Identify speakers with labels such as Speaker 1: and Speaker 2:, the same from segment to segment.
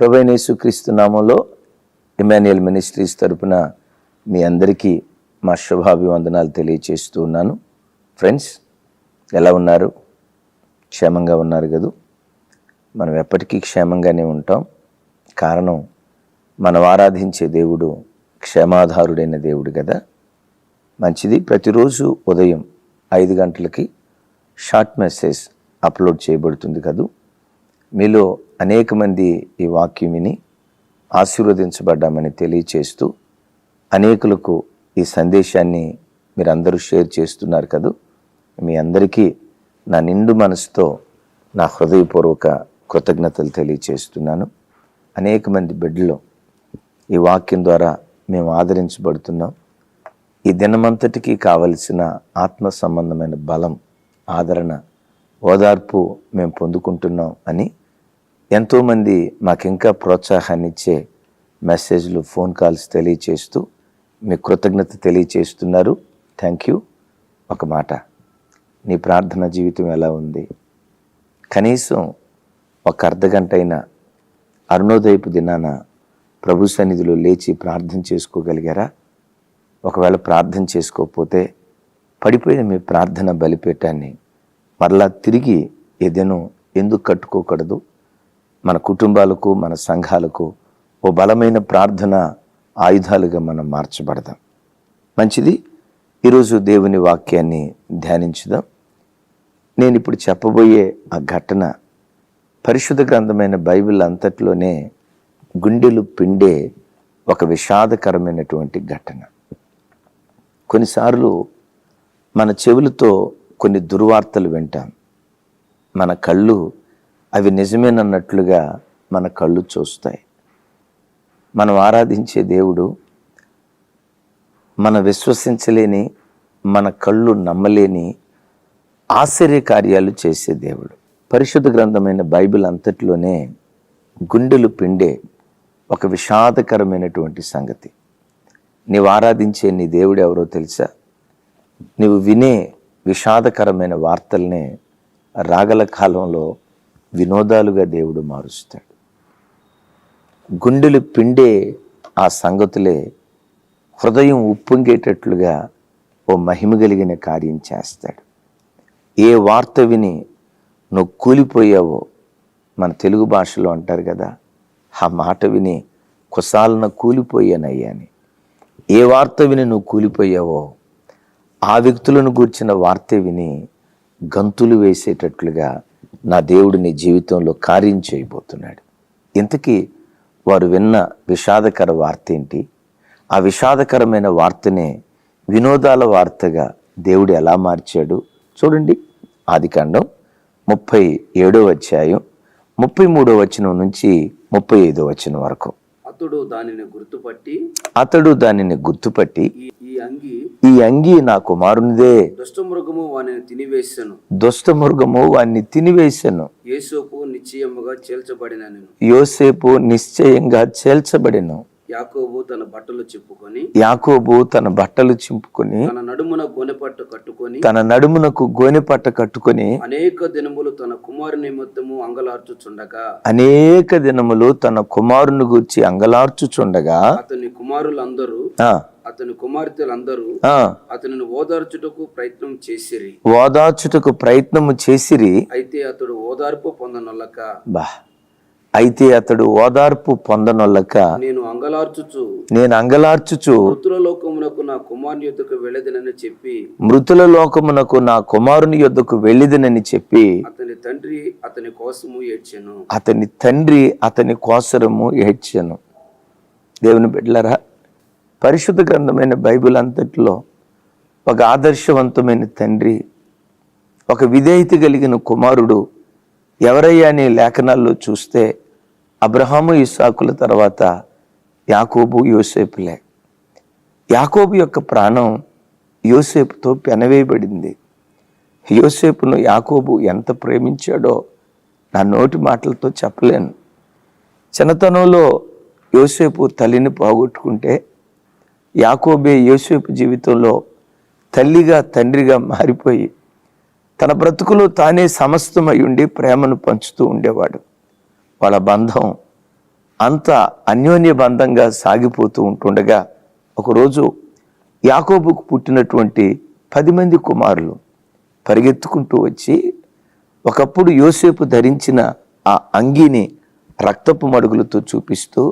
Speaker 1: ప్రభైనేసు క్రీస్తు నామంలో ఇమాన్యుయల్ మినిస్ట్రీస్ తరపున మీ అందరికీ మా శుభాభివందనాలు తెలియచేస్తూ ఉన్నాను. ఫ్రెండ్స్ ఎలా ఉన్నారు? క్షేమంగా ఉన్నారు కదూ? మనం ఎప్పటికీ క్షేమంగానే ఉంటాం. కారణం మనం ఆరాధించే దేవుడు క్షేమాధారుడైన దేవుడు కదా. మంచిది ప్రతిరోజు ఉదయం ఐదు గంటలకి షార్ట్ మెసేజ్ అప్లోడ్ చేయబడుతుంది కదూ. మీలో అనేక మంది ఈ వాక్యం విని ఆశీర్వదించబడ్డామని తెలియచేస్తూ అనేకులకు ఈ సందేశాన్ని మీరందరూ షేర్ చేస్తున్నారు కదూ. మీ అందరికీ నా నిండు మనసుతో నా హృదయపూర్వక కృతజ్ఞతలు తెలియచేస్తున్నాను. అనేక మంది బిడ్డలు ఈ వాక్యం ద్వారా మేము ఆదరించబడుతున్నాం. ఈ దినమంతటికి కావలసిన ఆత్మ సంబంధమైన బలం ఆదరణ ఓదార్పు మేము పొందుకుంటున్నాం అని ఎంతోమంది మాకింకా ప్రోత్సాహాన్ని ఇచ్చే మెసేజ్లు ఫోన్ కాల్స్ తెలియచేస్తూ మీ కృతజ్ఞత తెలియచేస్తున్నారు. థ్యాంక్ యూ ఒక మాట. నీ ప్రార్థన జీవితం ఎలా ఉంది? కనీసం ఒక అర్ధగంట అయినా అరుణోదయపు దినాన ప్రభు సన్నిధిలో లేచి ప్రార్థన చేసుకోగలిగారా? ఒకవేళ ప్రార్థన చేసుకోకపోతే పడిపోయిన మీ ప్రార్థన బలిపేటాన్ని మరలా తిరిగి ఏదేనో ఎందుకు కట్టుకోకూడదు? మన కుటుంబాలకు మన సంఘాలకు ఓ బలమైన ప్రార్థన ఆయుధాలుగా మనం మార్చబడదాం. మంచిది. ఈరోజు దేవుని వాక్యాన్ని ధ్యానించుదాం. నేను ఇప్పుడు చెప్పబోయే ఆ ఘటన పరిశుద్ధ గ్రంథమైన బైబిల్ అంతట్లోనే గుండెలు పిండే ఒక విషాదకరమైనటువంటి ఘటన. కొన్నిసార్లు మన చెవులతో కొన్ని దుర్వార్తలు వింటాం. మన కళ్ళు అవి నిజమేనన్నట్లుగా మన కళ్ళు చూస్తాయి. మనం ఆరాధించే దేవుడు మన విశ్వసించలేని మన కళ్ళు నమ్మలేని ఆశ్చర్యకార్యాలు చేసే దేవుడు. పరిశుద్ధ గ్రంథమైన బైబిల్ అంతట్లోనే గుండెలు పిండే ఒక విషాదకరమైనటువంటి సంగతి. నీవు ఆరాధించే నీ దేవుడు ఎవరో తెలుసా? నీవు వినే విషాదకరమైన వార్తల్నే రాగల కాలంలో వినోదాలుగా దేవుడు మారుస్తాడు. గుండెలు పిండే ఆ సంగతులే హృదయం ఉప్పొంగేటట్లుగా ఓ మహిమ కలిగిన కార్యం చేస్తాడు. ఏ వార్త విని నువ్వు కూలిపోయావో మన తెలుగు భాషలో అంటారు కదా ఆ మాట విని కుసాలన కూలిపోయానయ్యా అని. ఏ వార్త విని నువ్వు కూలిపోయావో ఆ వ్యక్తులను గూర్చిన వార్త విని గంతులు వేసేటట్లుగా నా దేవుడు నీ జీవితంలో కార్యం చేయబోతున్నాడు. ఇంతకీ వారు విన్న విషాదకర వార్త ఏంటి? ఆ విషాదకరమైన వార్తనే వినోదాల వార్తగా దేవుడు ఎలా మార్చాడు? చూడండి ఆదికాండం ముప్పై ఏడో అధ్యాయం ముప్పై మూడో వచనం నుంచి ముప్పై ఐదో వచనం వరకు.
Speaker 2: అతడు దానిని గుర్తుపట్టి
Speaker 1: అతడు దానిని గుర్తుపట్టి
Speaker 2: ఈ అంగి
Speaker 1: ఈ అంగి నా కుమారునిదే
Speaker 2: దుష్టమృగము వానిని తినివేశాను
Speaker 1: దుష్టమృగము వాణ్ణి తినివేశాను
Speaker 2: యేసోపు నిశ్చయముగా చేల్చబడిన నేను.
Speaker 1: యోసేపు నిశ్చయంగా చేల్చబడెను.
Speaker 2: యాకోబు తన బట్టలు చెప్పుకొని
Speaker 1: యాకోబు తన బట్టలు చింపుకొని
Speaker 2: తన నడుమున గోనెపట్టు కట్టుకొని
Speaker 1: తన నడుమునకు గోనెపట్ట కట్టుకొని
Speaker 2: అనేక దినములు తన కుమారు నిమిత్తము అంగలార్చుచుండగా
Speaker 1: అనేక దినములు తన కుమారుని గూర్చి అంగలార్చుచుండగా
Speaker 2: అతని కుమారులందరూ అతని కుమార్తెలందరూ అతనిని ఓదార్చుటకు ప్రయత్నం చేసిరి.
Speaker 1: ఓదార్చుటకు ప్రయత్నము చేసిరి.
Speaker 2: అయితే అతడు ఓదార్పు పొందనొల్లక
Speaker 1: బా. అయితే అతడు ఓదార్పు పొందనొల్లక
Speaker 2: నేను అంగలార్చుచు
Speaker 1: నేను అంగలార్చుచు
Speaker 2: మృతుల లోకమునకు నా కుమారుని యొద్దకు వెళ్ళదనని చెప్పి
Speaker 1: మృతుల లోకమునకు నా కుమారుని యొద్దకు వెళ్ళిదనని చెప్పి
Speaker 2: అతని తండ్రి అతని కోసము ఏడ్చెను.
Speaker 1: అతని తండ్రి అతని కోసరము ఏడ్చాను. దేవుని బిడ్డలరా పరిశుద్ధ గ్రంథమైన బైబిల్ అంతటిలో ఒక ఆదర్శవంతమైన తండ్రి ఒక విధేయత కలిగిన కుమారుడు ఎవరయ్యా అనే లేఖనాల్లో చూస్తే అబ్రహాము ఇసాకుల తర్వాత యాకోబు యోసేపులే. యాకోబు యొక్క ప్రాణం యోసేపుతో పెనవేయబడింది. యోసేపును యాకోబు ఎంత ప్రేమించాడో నా నోటి మాటలతో చెప్పలేను. చిన్నతనంలో యోసేపు తల్లిని పోగొట్టుకుంటే యాకోబే యోసేపు జీవితంలో తల్లిగా తండ్రిగా మారిపోయి తన బ్రతుకులో తానే సమస్తమై ఉండి ప్రేమను పంచుతూ ఉండేవాడు. వాళ్ళ బంధం అంత అన్యోన్య బంధంగా సాగిపోతూ ఉంటుండగా ఒకరోజు యాకోబుకు పుట్టినటువంటి పది మంది కుమారులు పరిగెత్తుకుంటూ వచ్చి ఒకప్పుడు యోసేపు ధరించిన ఆ అంగీని రక్తపు మడుగులతో చూపిస్తూ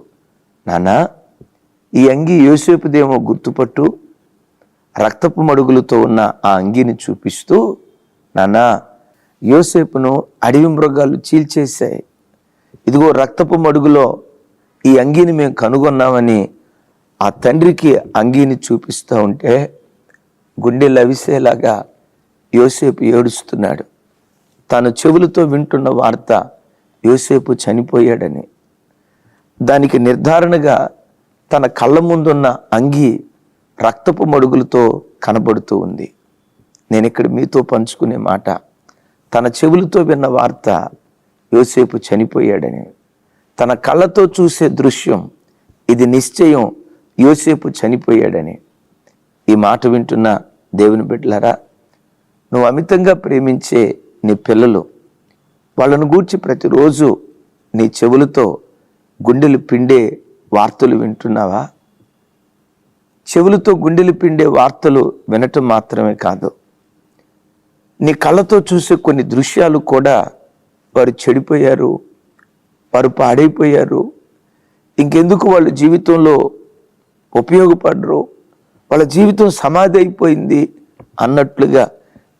Speaker 1: నానా ఈ అంగి యోసేపుదేమో గుర్తుపట్టు రక్తపు మడుగులతో ఉన్న ఆ అంగీని చూపిస్తూ నానా యోసేపును అడవి మృగాలు చీల్చేశాయి. ఇదిగో రక్తపు మడుగులో ఈ అంగీని మేము కనుగొన్నామని ఆ తండ్రికి అంగీని చూపిస్తూ ఉంటే గుండె లవిసేలాగా యోసేపు ఏడుస్తున్నాడు. తన చెవులతో వింటున్న వార్త యోసేపు చనిపోయాడని. దానికి నిర్ధారణగా తన కళ్ళ ముందున్న అంగి రక్తపు మడుగులతో కనబడుతూ ఉంది. నేను ఇక్కడ మీతో పంచుకునే మాట తన చెవులతో విన్న వార్త యోసేపు చనిపోయాడని. తన కళ్ళతో చూసే దృశ్యం ఇది నిశ్చయం యోసేపు చనిపోయాడని. ఈ మాట వింటున్న దేవుని బిడ్డలారా నువ్వు అమితంగా ప్రేమించే నీ పిల్లలు వాళ్ళను గూర్చి ప్రతిరోజు నీ చెవులతో గుండెలు పిండే వార్తలు వింటున్నావా? చెవులతో గుండెలు పిండే వార్తలు వినటం మాత్రమే కాదు. నీ కళ్ళతో చూసే కొన్ని దృశ్యాలు కూడా వారు చెడిపోయారు వారు పాడైపోయారు. ఇంకెందుకు వాళ్ళ జీవితంలో ఉపయోగపడరు? వాళ్ళ జీవితం సమాధి అయిపోయింది అన్నట్లుగా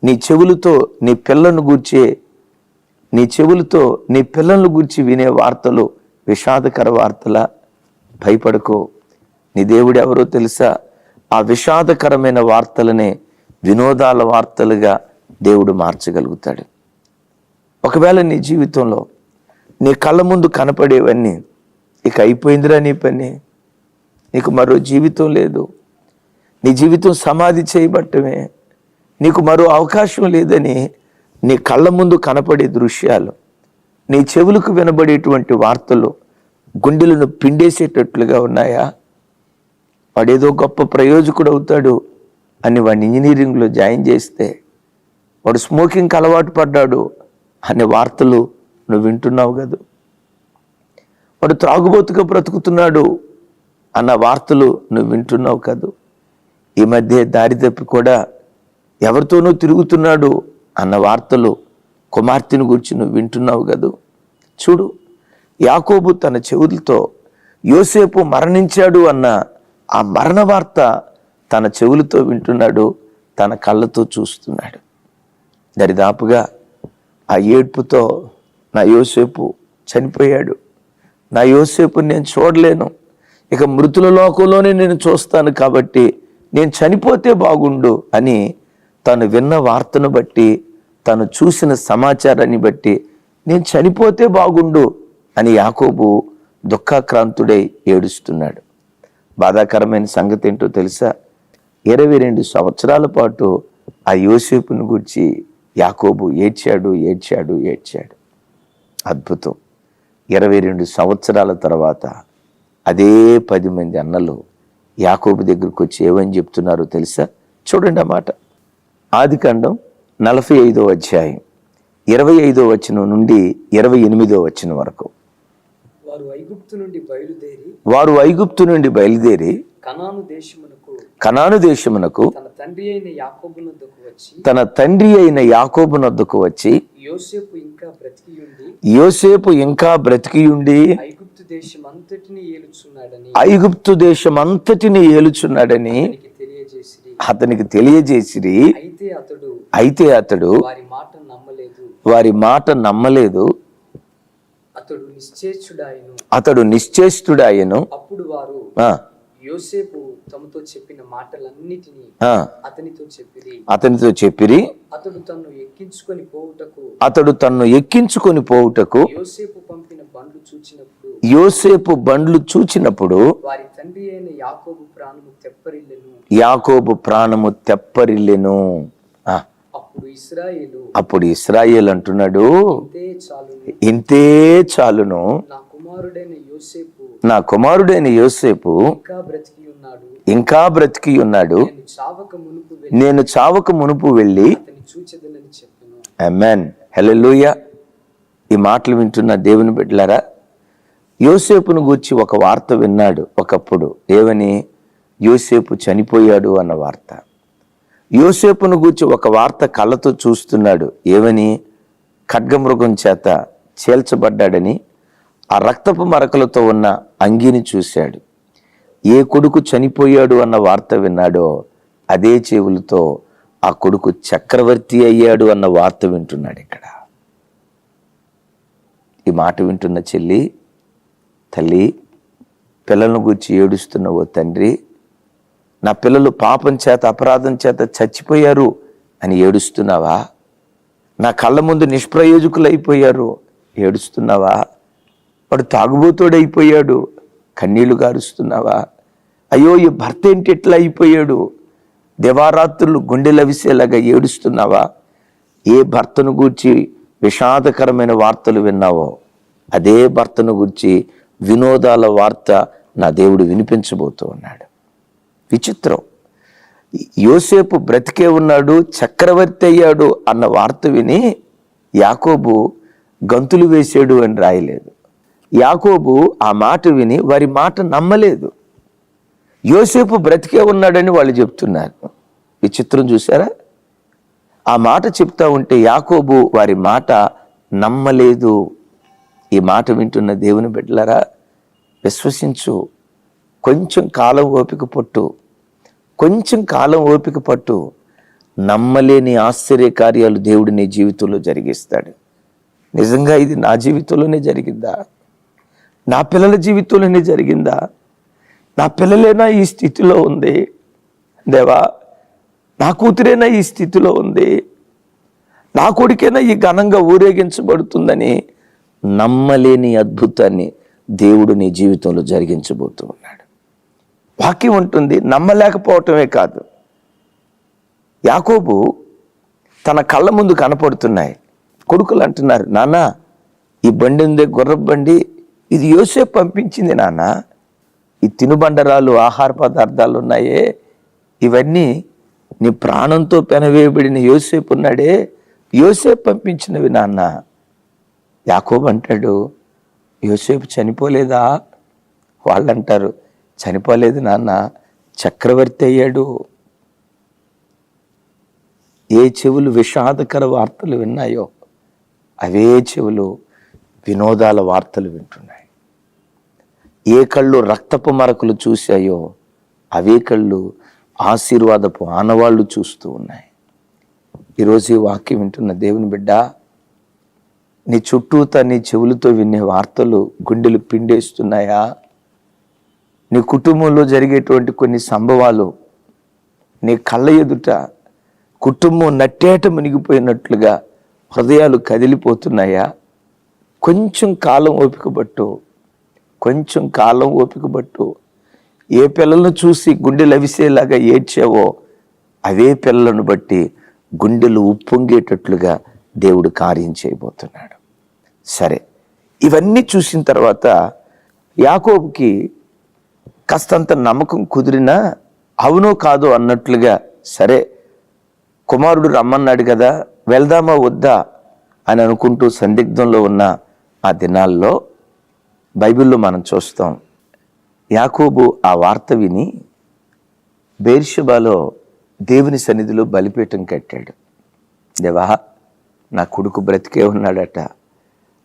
Speaker 1: నీ చెవులతో నీ పిల్లను గూర్చే నీ చెవులతో నీ పిల్లలను గూర్చి వినే వార్తలు విషాదకర వార్తల? భయపడకో. నీ దేవుడు ఎవరో తెలుసా? ఆ విషాదకరమైన వార్తలనే వినోదాల వార్తలుగా దేవుడు మార్చగలుగుతాడు. ఒకవేళ నీ జీవితంలో నీ కళ్ళ ముందు కనపడేవన్నీ ఇక అయిపోయిందిరా నీ పని. నీకు మరో జీవితం లేదు. నీ జీవితం సమాధి చేయబట్టమే. నీకు మరో అవకాశం లేదని నీ కళ్ళ ముందు కనపడే దృశ్యాలు నీ చెవులకు వినబడేటువంటి వార్తలు గుండెలను పిండేసేటట్లుగా ఉన్నాయా? వాడేదో గొప్ప ప్రయోజకుడు అవుతాడు అని వాడిని ఇంజనీరింగ్లో జాయిన్ చేస్తే వాడు స్మోకింగ్కి అలవాటు పడ్డాడు అనే వార్తలు నువ్వు వింటున్నావు కదా. వాడు త్రాగుబోతుగా బ్రతుకుతున్నాడు అన్న వార్తలు నువ్వు వింటున్నావు కాదు. ఈ మధ్య దారి తప్పి కూడా ఎవరితోనో తిరుగుతున్నాడు అన్న వార్తలు కుమార్తెను గురించి నువ్వు వింటున్నావు కదూ. చూడు. యాకోబు తన చెవులతో యోసేపు మరణించాడు అన్న ఆ మరణ వార్త తన చెవులతో వింటున్నాడు తన కళ్ళతో చూస్తున్నాడు. దరిదాపుగా ఆ ఏడ్పుతో నా యోసేపు చనిపోయాడు. నా యోసేపు నేను చూడలేను. ఇక మృతుల లోకంలోనే నేను చూస్తాను కాబట్టి నేను చనిపోతే బాగుండు అని తను విన్న వార్తను బట్టి తను చూసిన సమాచారాన్ని బట్టి నేను చనిపోతే బాగుండు. అని యాకోబు దుఃఖాక్రాంతుడై ఏడుస్తున్నాడు. బాధాకరమైన సంగతి ఏంటో తెలుసా? ఇరవై రెండు సంవత్సరాల పాటు ఆ యోసేపును గురించి యాకోబు ఏడ్చాడు ఏడ్చాడు ఏడ్చాడు. అద్భుతం. ఇరవై రెండు సంవత్సరాల తర్వాత అదే పది మంది అన్నలు యాకోబు దగ్గరకు వచ్చి ఏమని చెప్తున్నారో తెలుసా? చూడండి అన్నమాట ఆది కాండం నలభై ఐదో అధ్యాయం ఇరవై ఐదో వచనం నుండి ఇరవై ఎనిమిదో వచనం వరకు.
Speaker 3: వారు ఐగుప్తు నుండి బయలుదేరి
Speaker 1: వారు ఐగుప్తు నుండి బయలుదేరి
Speaker 3: కనాను దేశమునకు
Speaker 1: కనాను దేశమునకు
Speaker 3: తన తండ్రి అయిన యాకోబునందుకు వచ్చి
Speaker 1: తన తండ్రి అయిన యాకోబు నొద్దకు వచ్చి
Speaker 3: యోసేపు ఇంకా బ్రతికియుండి
Speaker 1: యోసేపు ఇంకా బ్రతికియుండి
Speaker 3: ఐగుప్తు దేశం అంతటిని ఏలుచున్నాడని
Speaker 1: ఐగుప్తు దేశమంతటిని ఏలుచున్నాడని
Speaker 3: అతనికి తెలియజేసిరి.
Speaker 1: అతనికి తెలియజేసిరి.
Speaker 3: అయితే అతడు
Speaker 1: అయితే అతడు
Speaker 3: వారి మాట నమ్మలేదు.
Speaker 1: వారి మాట నమ్మలేదు.
Speaker 3: అతడు
Speaker 1: నిశ్చేష్టుడాయను
Speaker 3: అప్పుడు వారు యోసేపు తమతో చెప్పిన మాటలన్నిటినీ అతనితో చెప్పిరి.
Speaker 1: అతనితో చెప్పిరి.
Speaker 3: అతడు తన్ను ఎక్కించుకొని పోవుటకు
Speaker 1: అతడు తన్ను ఎక్కించుకొని పోవుటకు
Speaker 3: యోసేపు పంపిన బండ్లు చూచినప్పుడు
Speaker 1: యోసేపు బండ్లు చూచినప్పుడు
Speaker 3: వారి తండ్రి అయిన యాకోబు ప్రాణము తెప్పరిల్లెను.
Speaker 1: యాకోబు ప్రాణము తెప్పరిల్లెను.
Speaker 3: అప్పుడు ఇస్రాయేలు
Speaker 1: అంటున్నాడు
Speaker 3: ఇంతే చాలును. నా కుమారుడైన యోసేపు ఇంకా బ్రతికి ఉన్నాడు. నేను చావక మునుపు వెళ్ళి చెప్పాను
Speaker 1: అమెన్ హెలెలూయ ఈ మాటలు వింటున్న దేవుని బిడ్డలారా యోసేపును గూర్చి ఒక వార్త విన్నాడు ఒకప్పుడు. ఏమని? యోసేపు చనిపోయాడు అన్న వార్త. యోసేపును గూర్చి ఒక వార్త కళ్ళతో చూస్తున్నాడు. ఏమని? ఖడ్గమృగం చేత చేల్చబడ్డాడని ఆ రక్తపు మరకలతో ఉన్న అంగీని చూశాడు. ఏ కొడుకు చనిపోయాడు అన్న వార్త విన్నాడో అదే చెవులతో ఆ కొడుకు చక్రవర్తి అయ్యాడు అన్న వార్త వింటున్నాడు ఇక్కడ. ఈ మాట వింటున్న చెల్లి తల్లి పిల్లలను గురించి ఏడుస్తున్న ఓ తండ్రి నా పిల్లలు పాపం చేత అపరాధం చేత చచ్చిపోయారు అని ఏడుస్తున్నావా? నా కళ్ళ ముందు నిష్ప్రయోజకులు అయిపోయారు ఏడుస్తున్నావా? వాడు తాగుబోతోడైపోయాడు. కన్నీళ్ళు గారుస్తున్నావా? అయ్యో ఈ భర్త ఏంటి ఎట్లా అయిపోయాడు? దివారాత్రులు గుండెలవిసేలాగా ఏడుస్తున్నావా? ఏ భర్తను గూర్చి విషాదకరమైన వార్తలు విన్నావో? అదే భర్తను గూర్చి వినోదాల వార్త నా దేవుడు వినిపించబోతూ ఉన్నాడు. విచిత్రం. యోసేపు బ్రతికే ఉన్నాడు చక్రవర్తి అయ్యాడు అన్న వార్త విని యాకోబు గంతులు వేసాడు అని రాయలేదు. యాకోబు ఆ మాట విని వారి మాట నమ్మలేదు. యోసేపు బ్రతికే ఉన్నాడని వాళ్ళు చెప్తున్నారు. విచిత్రం చూసారా ఆ మాట చెప్తా ఉంటే యాకోబు వారి మాట నమ్మలేదు. ఈ మాట వింటున్న దేవుని బిడ్డలరా విశ్వసించు. కొంచెం కాలం ఓపిక పట్టు కొంచెం కాలం ఓపిక పట్టు నమ్మలేని ఆశ్చర్య కార్యాలు దేవుడు నీ జీవితంలో జరిగిస్తాడు. నిజంగా ఇది నా జీవితంలోనే జరిగిందా? నా పిల్లల జీవితంలోనే జరిగిందా? నా పిల్లలేనా ఈ స్థితిలో ఉంది? దేవా నా కూతురేనా ఈ స్థితిలో ఉంది? నా కొడుకైనా ఈ ఘనంగా ఊరేగించబడుతుందని నమ్మలేని అద్భుతాన్ని దేవుడు నీ జీవితంలో జరిగించబోతూ ఉన్నాడు. వాక్యం ఉంటుంది నమ్మలేకపోవటమే కాదు. యాకోబు తన కళ్ళ ముందు కనపడుతున్నాయి. కొడుకులు అంటున్నారు నాన్న ఈ బండి ఉంది గుర్ర బండి ఇది యోసేపు పంపించింది నాన్న. ఈ తినుబండరాలు ఆహార పదార్థాలు ఉన్నాయే. ఇవన్నీ నీ ప్రాణంతో పెనవేయబడిన యోసేపు ఉన్నాడే. యోసేపు పంపించినవి నాన్న. యాకోబు అంటాడు యోసేపు చనిపోలేదా? వాళ్ళంటారు చనిపోలేదు నాన్న చక్రవర్తి అయ్యాడు. ఏ చెవులు విషాదకర వార్తలు విన్నాయో అవే చెవులు వినోదాల వార్తలు వింటున్నాయి. ఏ కళ్ళు రక్తపు మరకులు చూశాయో అవే కళ్ళు ఆశీర్వాదపు ఆనవాళ్ళు చూస్తూ ఉన్నాయి. ఈరోజు ఈ వాక్యం వింటున్న దేవుని బిడ్డ నీ చుట్టూతా నీ చెవులతో వినే వార్తలు గుండెలు పిండేస్తున్నాయా? నీ కుటుంబంలో జరిగేటువంటి కొన్ని సంభవాలు నీ కళ్ళ ఎదుట కుటుంబం నట్టేట మునిగిపోయినట్లుగా హృదయాలు కదిలిపోతున్నాయా? కొంచెం కాలం ఓపిక పట్టు. కొంచెం కాలం ఓపికబట్టు ఏ పిల్లలను చూసి గుండెలు అవిసేలాగా ఏడ్చావో అవే పిల్లలను బట్టి గుండెలు ఉప్పొంగేటట్లుగా దేవుడు కార్యం చేయబోతున్నాడు. సరే ఇవన్నీ చూసిన తర్వాత యాకోబుకి కాస్తంత నమ్మకం కుదిరినా అవునో కాదో అన్నట్లుగా సరే కుమారుడు రమ్మన్నాడు కదా వెళ్దామా వద్దా అని అనుకుంటూ సందిగ్ధంలో ఉన్న ఆ దినాల్లో బైబిల్లో మనం చూస్తాం. యాకోబు ఆ వార్త విని బేర్షబాలో దేవుని సన్నిధిలో బలిపీఠం కట్టాడు. దేవా నా కొడుకు బ్రతికే ఉన్నాడట.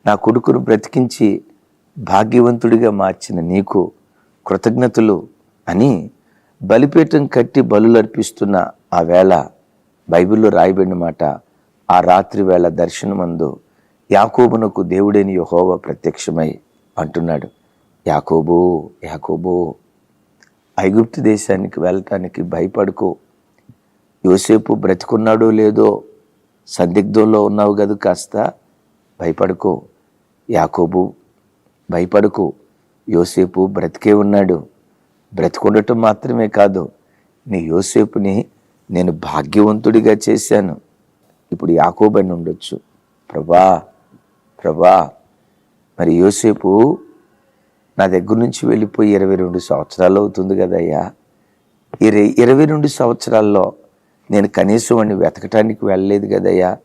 Speaker 1: నా కొడుకును బ్రతికించి భాగ్యవంతుడిగా మార్చిన నీకు కృతజ్ఞతలు అని బలిపీఠం కట్టి బలులర్పిస్తున్న ఆ వేళ బైబిల్లో రాయబడిన మాట ఆ రాత్రి వేళ దర్శనమందు యాకోబునకు దేవుడైన యహోవ ప్రత్యక్షమై అంటున్నాడు. యాకోబో యాకోబో ఐగుప్తు దేశానికి వెళ్ళటానికి భయపడుకో. యోసేపు బ్రతికున్నాడో లేదో సందిగ్ధంలో ఉన్నావు కదా కాస్త భయపడుకో. యాకోబు భయపడుకో. యోసేపు బ్రతికే ఉన్నాడు. బ్రతికుండటం మాత్రమే కాదు నీ యోసేపుని నేను భాగ్యవంతుడిగా చేశాను. ఇప్పుడు యాకోబని ఉండొచ్చు. ప్రభా ప్రభా మరి యోసేపు నా దగ్గర నుంచి వెళ్ళిపోయి ఇరవై రెండు సంవత్సరాలు అవుతుంది కదయ్యా. ఇరవై ఇరవై రెండు సంవత్సరాల్లో నేను కనీసం వాడిని వెతకటానికి వెళ్ళలేదు కదయ్యా.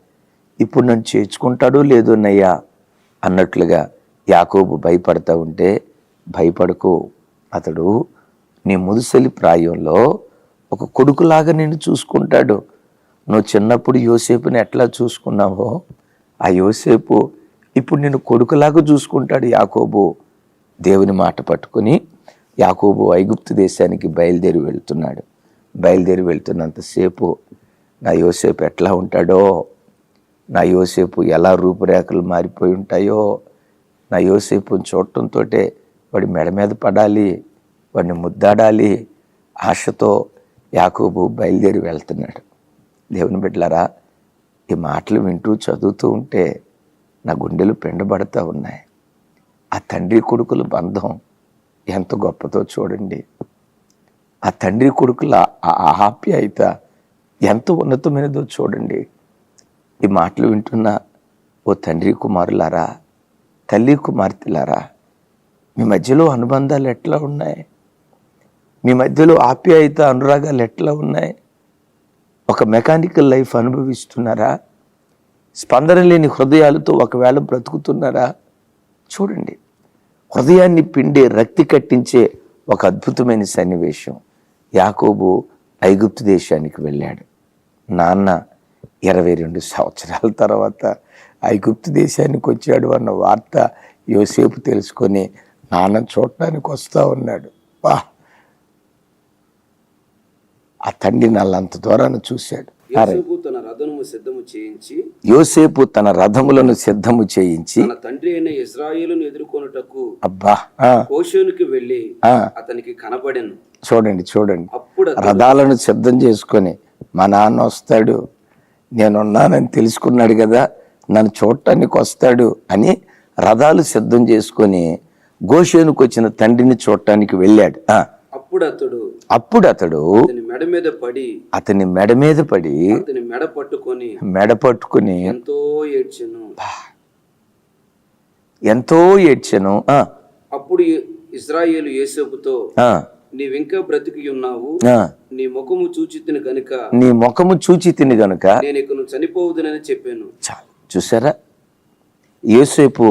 Speaker 1: ఇప్పుడు నన్ను చేర్చుకుంటాడో లేదోనయ్యా అన్నట్లుగా యాకోబు భయపడతా ఉంటే భయపడకు. అతడు నీ ముదుసలి ప్రాయంలో ఒక కొడుకులాగా నిన్ను చూసుకుంటాడు. నువ్వు చిన్నప్పుడు యోసేపుని ఎట్లా చూసుకున్నావో? ఆ యోసేపు ఇప్పుడు నిన్ను కొడుకులాగా చూసుకుంటాడు యాకోబు. దేవుని మాట పట్టుకొని యాకోబు ఐగుప్తు దేశానికి బయలుదేరి వెళ్తున్నాడు. బయలుదేరి వెళ్తున్నంతసేపు నా యోసేపు ఎట్లా ఉంటాడో? నా యోసేపు ఎలా రూపురేఖలు మారిపోయి ఉంటాయో? నా యోసేపుని చూడటంతో వాడి మెడ మీద పడాలి వాడిని ముద్దాడాలి ఆశతో యాకోబు బయలుదేరి వెళ్తున్నాడు. దేవుని బిడ్డలారా ఈ మాటలు వింటూ చదువుతూ ఉంటే నా గుండెలు పిండబడతా ఉన్నాయి. ఆ తండ్రి కొడుకుల బంధం ఎంత గొప్పతో చూడండి. ఆ తండ్రి కొడుకుల ఆ ఆప్యాయత ఎంత ఉన్నతమైనదో చూడండి. ఈ మాటలు వింటున్న ఓ తండ్రి కుమారులారా తల్లి కుమార్తెలారా మీ మధ్యలో అనుబంధాలు ఎట్లా ఉన్నాయి? మీ మధ్యలో ఆప్యాయత అనురాగాలు ఎట్లా ఉన్నాయి? ఒక మెకానికల్ లైఫ్ అనుభవిస్తున్నారా? స్పందన లేని హృదయాలతో ఒకవేళ బ్రతుకుతున్నారా? చూడండి హృదయాన్ని పిండే రక్తి కట్టించే ఒక అద్భుతమైన సన్నివేశం. యాకోబు ఐగుప్తు దేశానికి వెళ్ళాడు. నాన్న ఇరవై రెండు సంవత్సరాల తర్వాత ఐగుప్తు దేశానికి వచ్చాడు అన్న వార్త యోసేపు తెలుసుకొని నాన్న చూడటానికి వస్తా ఉన్నాడు. వా ఆ తండ్రి నల్లంత దూరాన్ని చూశాడు.
Speaker 2: యోసేపు తన రథమును సిద్ధము చేయించి
Speaker 1: యోసేపు తన రథములను సిద్ధము చేయించి
Speaker 2: తండ్రి అయిన ఇజ్రాయేలును ఎదుర్కొనుటకు
Speaker 1: అబ్బా! ఆ,
Speaker 2: కోషోనికి వెళ్ళి
Speaker 1: ఆ,
Speaker 2: అతనికి కనబడెను.
Speaker 1: చూడండి చూడండి.
Speaker 2: అప్పుడు
Speaker 1: రథాలను సిద్ధం చేసుకొని మా నాన్న వస్తాడు నేనున్నానని తెలుసుకున్నాడు కదా నన్ను చూడటానికి వస్తాడు అని రథాలు సిద్ధం చేసుకొని గోషేనుకు వచ్చిన తండ్రిని చూడటానికి వెళ్ళాడు.
Speaker 2: అప్పుడు అతడు
Speaker 1: అప్పుడు అతడు
Speaker 2: మెడ మీద పడి
Speaker 1: అతని మెడ మీద పడి
Speaker 2: అతని మెడ పట్టుకొని
Speaker 1: మెడ పట్టుకుని
Speaker 2: ఎంతో ఏడ్చెను.
Speaker 1: ఎంతో ఏడ్చెను.
Speaker 2: అప్పుడు ఇజ్రాయేలు యోసేపుతో
Speaker 1: ఆ,
Speaker 2: నీవింకా బ్రతికి ఉన్నావు?
Speaker 1: ఆ.
Speaker 2: నీ ముఖము చూచితిని గనుక.
Speaker 1: నీ ముఖము చూచి తిని గనుక
Speaker 2: నేను ఇక నువ్వు చనిపోవదునని చెప్పాను.
Speaker 1: చాలు. చూసారా యోసేపు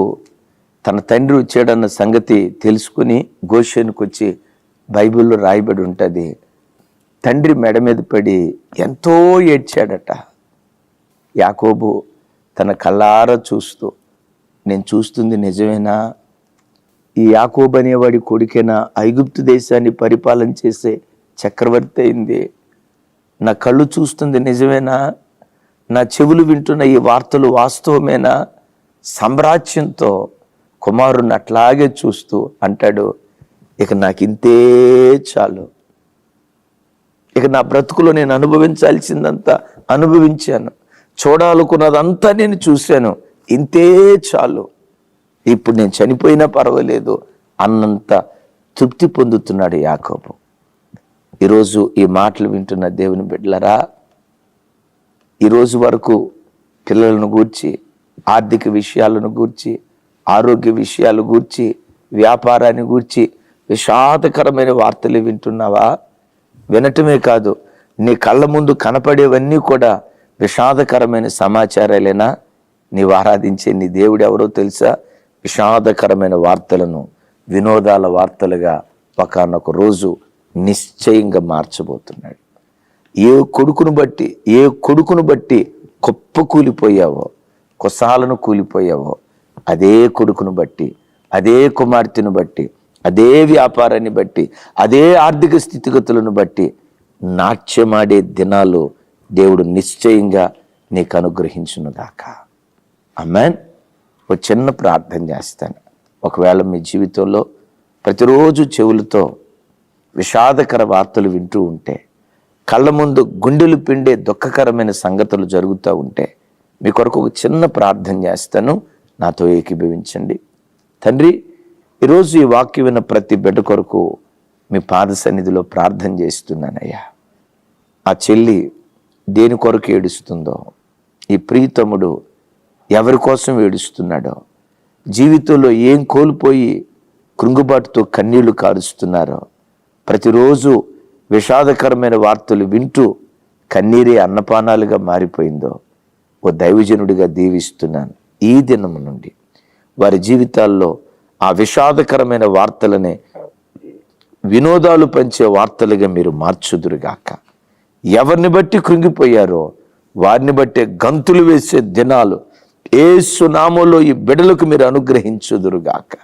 Speaker 1: తన తండ్రి వచ్చాడన్న సంగతి తెలుసుకుని గోషన్కి వచ్చి బైబిల్లో రాయబడి ఉంటుంది. తండ్రి మెడ మీద పడి ఎంతో ఏడ్చాడట. యాకోబు తన కళ్ళారా చూస్తూ నేను చూస్తుంది నిజమేనా? ఈ యాకోబు అనేవాడి కొడుకేనా? ఐగుప్తు దేశాన్ని పరిపాలన చేసే చక్రవర్తి అయింది. నా కళ్ళు చూస్తుంది నిజమేనా? నా చెవులు వింటున్న ఈ వార్తలు వాస్తవమేనా? సామ్రాజ్యంతో కుమారుని అట్లాగే చూస్తూ అంటాడు ఇక నాకు ఇంతే చాలు. ఇక నా బ్రతుకులో నేను అనుభవించాల్సిందంతా అనుభవించాను. చూడాలనుకున్నదంతా నేను చూశాను. ఇంతే చాలు. ఇప్పుడు నేను చనిపోయినా పర్వాలేదు. అన్నంత తృప్తి పొందుతున్నాడు యాకోబు. ఈరోజు ఈ మాటలు వింటున్న దేవుని బిడ్డలరా ఈరోజు వరకు పిల్లలను గూర్చి ఆర్థిక విషయాలను గూర్చి ఆరోగ్య విషయాలు గూర్చి వ్యాపారాన్ని గూర్చి విషాదకరమైన వార్తలు వింటున్నావా? వినటమే కాదు నీ కళ్ళ ముందు కనపడేవన్నీ కూడా విషాదకరమైన సమాచారాలేనా? నీవు ఆరాధించే నీ దేవుడు ఎవరో తెలుసా? విషాదకరమైన వార్తలను వినోదాల వార్తలుగా ఒకనొక రోజు నిశ్చయంగా మార్చబోతున్నాడు. ఏ కొడుకును బట్టి ఏ కొడుకును బట్టి కుప్ప కూలిపోయావో కుసాలను కూలిపోయావో అదే కొడుకును బట్టి అదే కుమార్తెను బట్టి అదే వ్యాపారాన్ని బట్టి అదే ఆర్థిక స్థితిగతులను బట్టి నాట్యమాడే దినాలు దేవుడు నిశ్చయంగా నీకు అనుగ్రహించునుగాక అమ్మాన్ ఒక చిన్న ప్రార్థన చేస్తాను. ఒకవేళ మీ జీవితంలో ప్రతిరోజు చెవులతో విషాదకర వార్తలు వింటూ ఉంటే కళ్ళ ముందు గుండెలు పిండే దుఃఖకరమైన సంగతులు జరుగుతూ ఉంటే మీ కొరకు ఒక చిన్న ప్రార్థన చేస్తాను. నాతో ఏకీభవించండి. తండ్రి ఈరోజు ఈ వాక్యం విన్న ప్రతి బిడ్డ కొరకు మీ పాద సన్నిధిలో ప్రార్థన చేస్తున్నానయ్యా. ఆ చెల్లి దేని కొరకు ఏడుస్తుందో ఈ ప్రీతముడు ఎవరి కోసం ఏడుస్తున్నాడో జీవితంలో ఏం కోల్పోయి కృంగుబాటుతో కన్నీళ్ళు కారుస్తున్నారో ప్రతిరోజు విషాదకరమైన వార్తలు వింటూ కన్నీరే అన్నపానాలుగా మారిపోయిందో ఓ దైవజనుడిగా దీవిస్తున్నాను. ఈ దినము నుండి వారి జీవితాల్లో ఆ విషాదకరమైన వార్తలనే వినోదాలు పంచే వార్తలుగా మీరు మార్చుదురుగాక. ఎవరిని బట్టి కృంగిపోయారో వారిని బట్టే గంతులు వేసే దినాలు ఏ సునామోలో ఈ బిడలకు మీరు అనుగ్రహించుదురుగాక.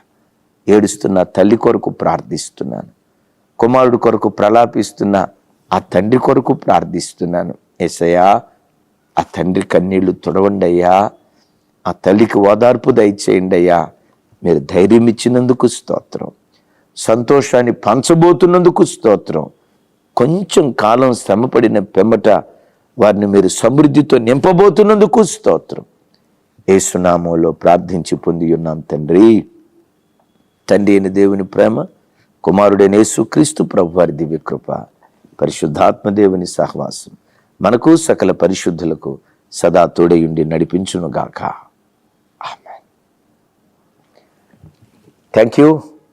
Speaker 1: ఏడుస్తున్న తల్లి కొరకు ప్రార్థిస్తున్నాను. కుమారుడు కొరకు ప్రలాపిస్తున్న ఆ తండ్రి కొరకు ప్రార్థిస్తున్నాను. ఏసయ్యా ఆ తండ్రి కన్నీళ్ళు తుడవండి అయ్యా ఆ తల్లికి ఓదార్పు దయచేయండి అయ్యా. మీరు ధైర్యం ఇచ్చినందుకు స్తోత్రం. సంతోషాన్ని పంచబోతున్నందుకు స్తోత్రం. కొంచెం కాలం శ్రమపడిన పెమ్మట వారిని మీరు సమృద్ధితో నింపబోతున్నందుకు స్తోత్రం. ఏసునామంలో ప్రార్థించి పొంది ఉన్నాం తండ్రి. తండ్రి అయిన దేవుని ప్రేమ కుమారుడైన యేసుక్రీస్తు ప్రభు వారి దివ్య కృప పరిశుద్ధాత్మ దేవుని సహవాసం మనకు సకల పరిశుద్ధులకు సదా తోడయుండి నడిపించునుగాక. Thank you